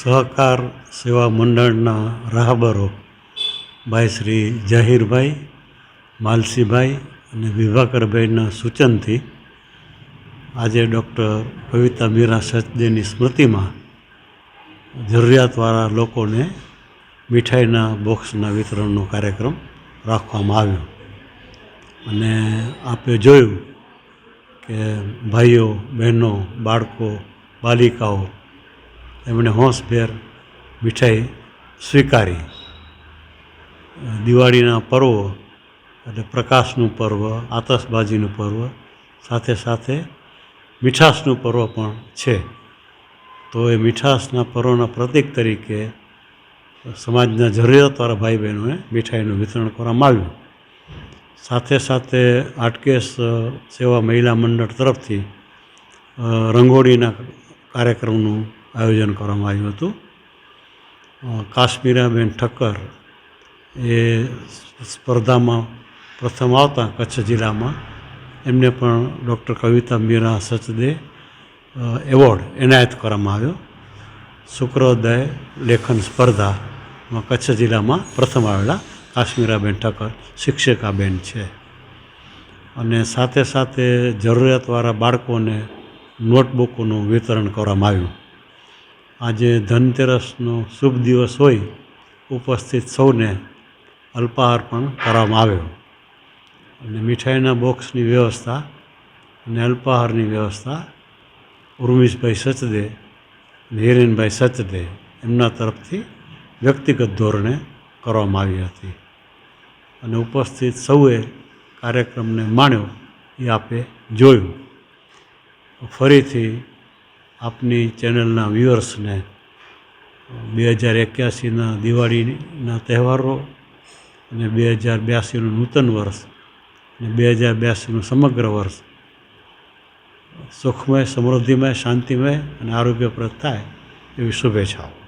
સહકાર સેવા મંડળના રાહબરો ભાઈ શ્રી જાહીરભાઈ, માલસીભાઈ અને વિભાકરભાઈના સૂચનથી આજે ડૉક્ટર કવિતા મીરા સચદેની સ્મૃતિમાં જરૂરિયાતવાળા લોકોને મીઠાઈના બોક્સના વિતરણનો કાર્યક્રમ રાખવામાં આવ્યો. અને આપે જોયું કે ભાઈઓ, બહેનો, બાળકો, બાલિકાઓ એમણે હોંશભેર મીઠાઈ સ્વીકારી. દિવાળીના પર્વ એટલે પ્રકાશનું પર્વ, આતશબાજીનું પર્વ, સાથે સાથે મીઠાશનું પર્વ પણ છે. તો એ મીઠાશના પર્વના પ્રતીક તરીકે સમાજના જરૂરિયાતવાળા ભાઈ બહેનોને મીઠાઈનું વિતરણ કરવામાં આવ્યું. સાથે સાથે આટકેશ સેવા મહિલા મંડળ તરફથી રંગોળીના કાર્યક્રમનું આયોજન કરવામાં આવ્યું હતું. કાશ્મીરાબેન ઠક્કર એ સ્પર્ધામાં પ્રથમ આવતા કચ્છ જિલ્લામાં. એમને પણ ડૉક્ટર કવિતા મીરા સચદે એવોર્ડ એનાયત કરવામાં આવ્યો. શુક્રોદય લેખન સ્પર્ધામાં કચ્છ જિલ્લામાં પ્રથમ આવેલા કાશ્મીરાબેન ઠક્કર શિક્ષિકાબેન છે. અને સાથે સાથે જરૂરિયાતવાળા બાળકોને નોટબુકોનું વિતરણ કરવામાં આવ્યું. આજે ધનતેરસનો શુભ દિવસ હોય, ઉપસ્થિત સૌને અલ્પાહાર પણ કરવામાં આવ્યો. અને મીઠાઈના બોક્સની વ્યવસ્થા અને અલ્પાહારની વ્યવસ્થા ઉર્મિશભાઈ સચદે અને હિરેનભાઈ સચદે એમના તરફથી વ્યક્તિગત ધોરણે કરવામાં આવી હતી. અને ઉપસ્થિત સૌએ કાર્યક્રમને માણ્યો, એ આપે જોયું. ફરીથી આપની ચેનલના વ્યુઅર્સને બે હજાર એક્યાસીના દિવાળીના તહેવારો અને બે હજાર બ્યાસીનું નૂતન વર્ષ અને બે હજાર બ્યાસીનું સમગ્ર વર્ષ સુખમય, સમૃદ્ધિમય, શાંતિમય અને આરોગ્યપ્રદ થાય એવી શુભેચ્છાઓ.